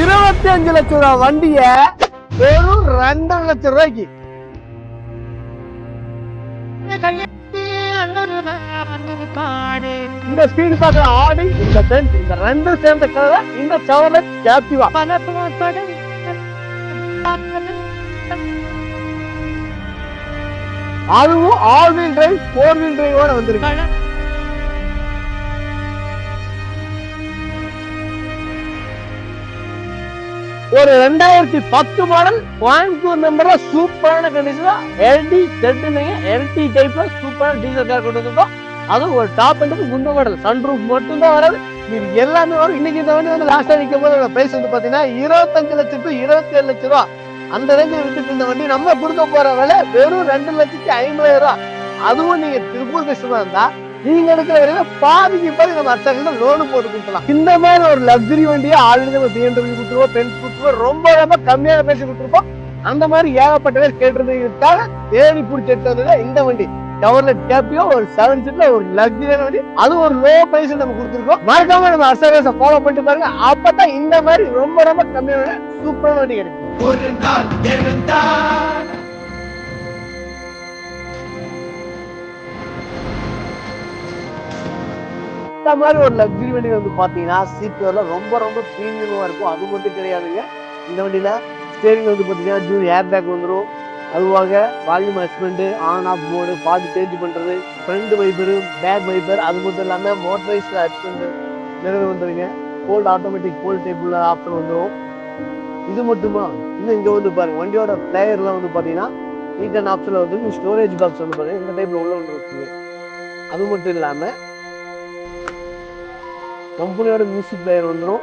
இருபத்தி அஞ்சு லட்சம் ரூபாய் வண்டிய வெறும் ரெண்டரை லட்சம் ரூபாய்க்கு. இந்த ஸ்பீடு பாக்குற ஆடி இந்த டென்ட் இந்த ரெண்டு சேர்ந்த கலர் இந்த செவர்லெட் கேப்டிவா அதுவும் all wheel drive four wheel டிரைவோட வந்திருக்கு. ஒரு ரெண்டாயிரத்தி பத்து மாடல் கோயம்புத்தூர் நம்பர்ல சூப்பரான கண்டிஷன்ல எல்டி செட்டுனீங்க எல்டி டைப்ல சூப்பரான டீசல் கார் கொண்டு வந்திருக்கோம் அதுவும் ஒரு டாப் அண்ட் குண்டு மாடல் சன்ரூஃப் மட்டும் தான் வராது. இது எல்லாமே வரும். இன்னைக்கு இந்த வண்டி வந்து லாஸ்டா நிற்கும் போது பிரைஸ் வந்து பாத்தீங்கன்னா இருபத்தஞ்சு லட்சம் டு இருபத்தி ஏழு லட்சம் ரூபா. அந்த ரேஞ்சில் வித்துட்டு இருந்த வண்டி நம்ம கொடுக்க போற விலை வெறும் ரெண்டு லட்சத்தி ஐம்பதாயிரம் ரூபா. அதுவும் நீங்க திருப்பூர் கஷ்டமா இருந்தா நீங்க எடுக்கிற வரையில பாதிக்கு பாதி நம்ம அர்த்தங்கள்ல லோனு போட்டு கொடுக்கலாம் இந்த மாதிரி ஒரு லக்ஸரி வண்டியை ஆல்ரெடி நம்ம பிஎன்டபிள்யூ கொடுத்துருவோம் பென்ஸ் கொடுத்துருவோம் ரொம்ப ரொம்ப கம்மியான பேசி கொடுத்துருப்போம். அந்த மாதிரி ஏகப்பட்ட பேர் கேட்டுருந்ததுக்காக தேடி பிடிச்சி இந்த வண்டி. டவர்ல டேப்பியோ ஒரு செவன் சீட்ல ஒரு லக்ஸரியான வண்டி. அது ஒரு லோ பிரைஸ் நம்ம கொடுத்துருக்கோம். மறக்காம நம்ம அர்சவேஸை ஃபாலோ பண்ணிட்டு பாருங்க. அப்பதான் இந்த மாதிரி ரொம்ப ரொம்ப கம்மியான சூப்பரான வண்டி கிடைக்கும். ஒரு நாள் இந்த மாதிரி ஒரு லக்ஸரி வண்டி வந்து பாத்தீங்கன்னா சீட்ல ரொம்ப ரொம்ப ப்ரீமியமா இருக்கும். அது மட்டும் கிடையாதுங்க. இந்த வண்டியில ஸ்டேரிங் வந்து பாத்தீங்கன்னா ஜூன் ஏர் பேக் வந்துடும் அதுவாக volume adjustment on off mode பாட்டு சேஞ்ச் பண்றது ஃப்ரண்ட் வைப்பர் பேக் வைப்பர் அது மட்டும் இல்லாம மோட்டரைஸ் அட்ஜஸ்ட்மெண்ட் நிறைய வந்துருங்க. Fold automatic fold table option வந்துடும் இது மட்டுமா? இன்னும் இங்கே வந்து பாருங்க. வண்டியோட பிளேயர்லாம் வந்து பார்த்தீங்கன்னா நீட் அண்ட் ஆப்ஷனில் வந்து ஸ்டோரேஜ் பாக்ஸ் வந்து பாருங்க. இந்த டைப்ல உள்ள ஒன்று இருக்குது அது மட்டும் இல்லாமல் கம்பெனியோட மியூசிக் பிளேயர் வந்துடும்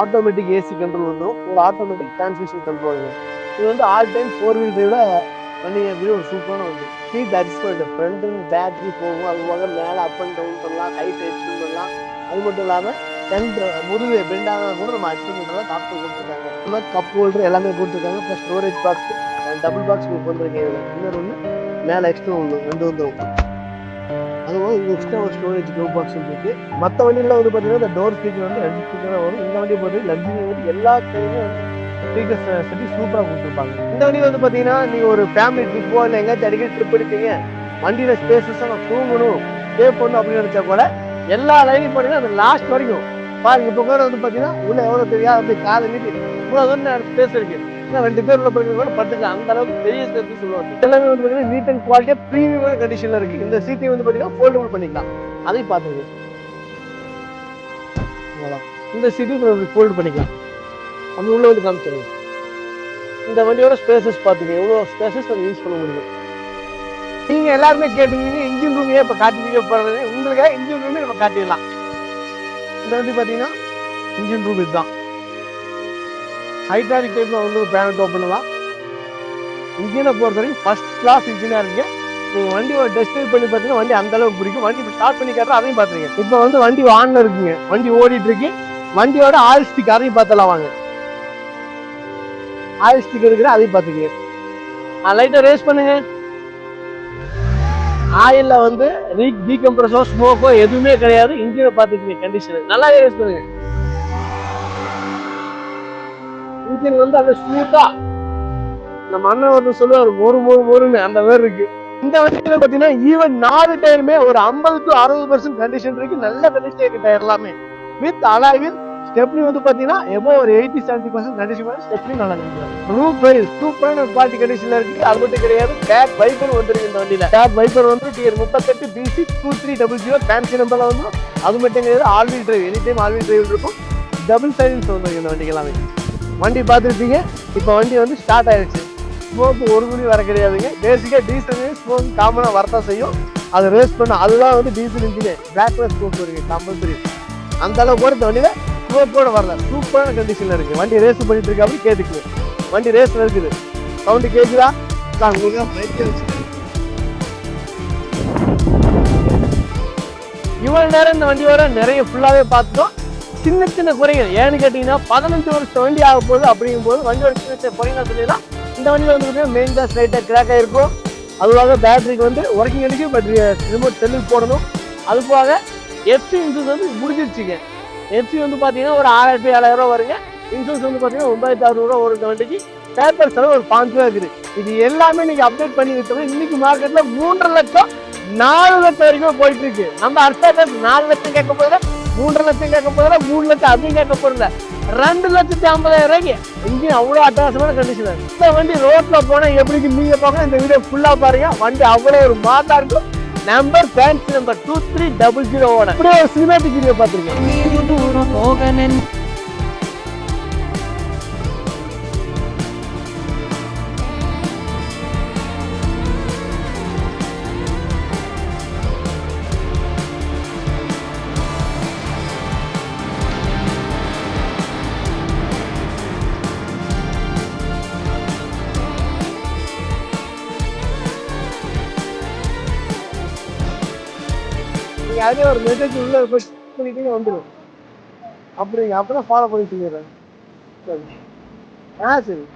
ஆட்டோமேட்டிக் ஏசி கண்ட்ரோல் வந்துடும் ஒரு ஆட்டோமேட்டிக் டிரான்ஸ்மிஷன் கண்ட்ரோல் இது. வந்து ஆல் டைம் ஃபோர் வீல் டிரைவில் வண்டி அப்படின்னு ஒரு சூப்பரான வந்து சீட் அட்ஜஸ்ட்மெண்ட் ஃப்ரண்ட் பேட்ரி போகும். அது போக மேலே அப் அண்ட் டவுன் பண்ணலாம் ஹைட் எக்ஸ்டெண்ட் பண்ணலாம். அது மட்டும் இல்லாமல் டென்ட் முதுகு பெண்டாக கூட நம்ம அட்ஜஸ்ட் பண்ணலாம் டாக்டர் கொடுத்துருக்காங்க இந்த மாதிரி கப் ஹோல்டர் எல்லாமே கொடுத்துருக்காங்க plus storage box double box உங்களுக்கு வந்துருக்கேன் இதில். இன்னொரு ஒன்று மேலே எக்ஸ்ட்ரா ஒன்று ரெண்டு வந்துடும் அதுவும் இங்கே எக்ஸ்ட்ரா ஒரு ஸ்டோரேஜ் கோ பாக்ஸும் இருக்கு மற்ற வண்டியில் வந்து பார்த்தீங்கன்னா இந்த டோர் ஸ்பீக்கர் வந்து ரெண்டு ஸ்பீக்கர் வரும். இந்த வண்டி பார்த்தீங்கன்னா லக்ஸரி வந்து எல்லா டைமும் வந்து ஸ்பீக்கர்ஸ் செட்டி சூப்பராக கொடுத்துருப்பாங்க. இந்த வண்டியில் வந்து பார்த்தீங்கன்னா நீங்கள் ஒரு ஃபேமிலி ட்ரிப்போ இல்லை எங்கேயாச்சும் அடிக்கடி ட்ரிப் எடுத்தீங்க வண்டியில் ஸ்பேசஸாக நான் தூங்கணும் சேவ் பண்ணணும் அப்படின்னு நினச்சா கூட எல்லா லைனையும் பார்த்தீங்கன்னா அந்த லாஸ்ட் வரைக்கும். பாருங்க இப்போ கூட வந்து பார்த்தீங்கன்னா உள்ள எவ்வளோ தெரியாது அப்படி காதை நீட்டி இவ்வளோ தூரம் ஸ்பேஸ் இருக்குது ரெண்டு பேர் உள்ள போய் கூட படுத்துக்கலாம் அந்த அளவுக்கு பெரிய சேர்த்து சொல்லுவாங்க. எல்லாமே வந்து பார்த்தீங்கன்னா நீட் அண்ட் குவாலிட்டியாக ப்ரீமியம் கண்டிஷனில் இருக்கு. இந்த சீட்டையும் வந்து பார்த்தீங்கன்னா ஃபோல்டபுள் பண்ணிக்கலாம். அதையும் பார்த்துங்க இந்த சீட்டையும் ஃபோல்டு பண்ணிக்கலாம். அப்படி உள்ள வந்து காமிச்சிருங்க இந்த வண்டியோட ஸ்பேசஸ் பார்த்துங்க எவ்வளோ ஸ்பேசஸ் நம்ம யூஸ் பண்ண முடியும். நீங்கள் எல்லாருமே கேட்டீங்க இன்ஜின் ரூமே இப்போ காட்டிக்க போகிறது உங்களுக்காக இன்ஜின் ரூமே நம்ம காட்டிடலாம். இந்த வண்டி பார்த்தீங்கன்னா இன்ஜின் ரூம் இதுதான். ஹைட்ராலிக் டைப்பில் வந்து பேனட் ஓப்பன் பண்ணலாம். இன்ஜினை பொறுத்த வரைக்கும் ஃபர்ஸ்ட் கிளாஸ் இன்ஜினாக இருக்கு நீங்க வண்டியோட டெஸ்ட் பண்ணி பார்த்தீங்கன்னா வண்டி அந்த அளவுக்கு பிடிக்கும். வண்டி இப்போ ஸ்டார்ட் பண்ணி காட்டுறோம் அதையும் பார்த்துருங்க இப்போ வந்து வண்டி ஆன்ல இருக்குங்க. வண்டி ஓடிட்டு இருக்கு. வண்டியோட ஆயில் ஸ்டிக் அதையும் பார்த்தலாம் வாங்க. ஆயில் ஸ்டிக் இருக்கிற அதையும் பார்த்துக்கங்க. லைட்டை ரேஸ் பண்ணுங்க. ஆயிலில் வந்து ரீ டீகம்ப்ரஸோ ஸ்மோக்கோ எதுவுமே கிடையாது. இன்ஜினை பார்த்துக்கங்க கண்டிஷன் நல்லாவே ரேஸ் பண்ணுங்க. இன்ஜின் வந்து அந்த ஸ்மூத்தா நம்ம அண்ணன் வந்து சொல்லுவார் மொறு மொறு மொறுன்னு அந்த மாதிரி இருக்கு. இந்த வண்டியில பாத்தீங்கன்னா ஈவன் நாலு டயருமே ஒரு ஐம்பது டு அறுபது பர்சன்ட் கண்டிஷன் இருக்கு. நல்ல கண்டிஷன் இருக்கு டயர் எல்லாமே. வித் அலாவில் வித் ஸ்டெப்னி வந்து பாத்தீங்கன்னா எபோ ஒரு eighty seventy percent condition stepney நல்லா இருக்கு. ரூ பிரைஸ் சூப்பரான குவாலிட்டி கண்டிஷன்ல இருக்கு. அது மட்டும் கிடையாது பேக் வைப்பர் வந்துருக்கு இந்த வண்டியில. டேப் வைப்பர் வந்து டிஎர் முப்பத்தெட்டு PC two three double zero fancy நம்பர்ல வந்து அது மட்டும் கிடையாது all wheel drive any time all wheel drive இருக்கும் டபுள் சைலன்ஸ் வந்துருக்கு இந்த வண்டிக்கு எல்லாமே. வண்டி பார்த்துருப்பீங்க. இப்போ வண்டி வந்து ஸ்டார்ட் ஆயிடுச்சு. ஸ்மோக்கு ஒரு மணி வர கிடையாதுங்க. பேசிக்காக டீசல் ஸ்மோக் காமனாக வரதான் செய்யும். அதை ரேஸ் பண்ண அதுதான் வந்து டீசல் இன்ஜினு பேக்ல ஸ்மோக் இருக்குது கம்பல்சரி அந்த அளவுக்கு கூட இந்த வண்டியில் ஸ்மோக்கோடு வரல. சூப்பரான கண்டிஷனில் இருக்குது வண்டி ரேஸ் பண்ணிட்டு இருக்கா அப்படி கேட்டுக்குது. வண்டி ரேஸில் இருக்குது. சவுண்டு கேட்குதா நான் உங்களுக்கு இவ்வளோ நேரம் இந்த வண்டியோட நிறைய ஃபுல்லாகவே பார்த்தோம் சின்ன சின்ன குறைகள். ஏன்னு கேட்டீங்கன்னா பதினஞ்சு வருஷம் வண்டி ஆக போகுது அப்படிங்கும் போது வண்டியோட சின்ன சின்ன குறைகள் சொல்லிடலாம். இந்த வண்டியில் வந்து பார்த்தீங்கன்னா மெயின் தான் ஸ்லைட்டாக கிராக் ஆகிருக்கும் அதுவாக பேட்டரிக்கு வந்து ஒர்க்கிங் அடிக்கு பட் ரிமோட் செல்லுக்கு போடணும். அது போக எஃப்சி இன்சூரன்ஸ் வந்து முடிஞ்சிருச்சுங்க. எஃப்சி வந்து பார்த்தீங்கன்னா ஒரு ஆறாயிரத்தி ஏழாயிரம் ரூபா வருங்க. இன்சூரன்ஸ் வந்து பார்த்தீங்கன்னா ஒன்பதாயிரத்தி அறுநூறுவா ஒரு வண்டிக்கு பேப்பர் செலவு ஒரு பாஞ்சு ரூபா இருக்குது. இது எல்லாமே நீங்கள் அப்டேட் பண்ணி வச்சோம்னா இன்னைக்கு மார்க்கெட்டில் மூன்றரை லட்சம் நாலு லட்சம் வரைக்கும் போயிட்டு இருக்கு. நம்ம அடுத்த நாலு லட்சம் கேட்க போதில்ல மூன்றரை லட்சம் கேட்க போதில்ல மூணு லட்சம் அதுவும் கேட்க போறதில்ல ரெண்டு லட்சத்தி ஐம்பதாயிரம் ரூபாய்க்கு. இங்கேயும் அவ்வளோ அட்டகாசமான கண்டிஷன் இந்த வண்டி ரோட்ல போனா எப்படி நீங்க போக இந்த வீடியோ ஃபுல்லா பாருங்க. வண்டி அவ்வளோ ஒரு மாதா இருக்கும். Number fancy number two three double zero one அப்படியே ஒரு சினிமேட்டிக் வீடியோ பார்த்துருக்கேன். நீங்கள் அதே ஒரு மெசேஜ் உள்ள போய் பண்ணிட்டீங்க வந்துடும் அப்படிங்க அப்போ தான் ஃபாலோ பண்ணி சொல்லிடுறேன் சரி. ஆ சரி.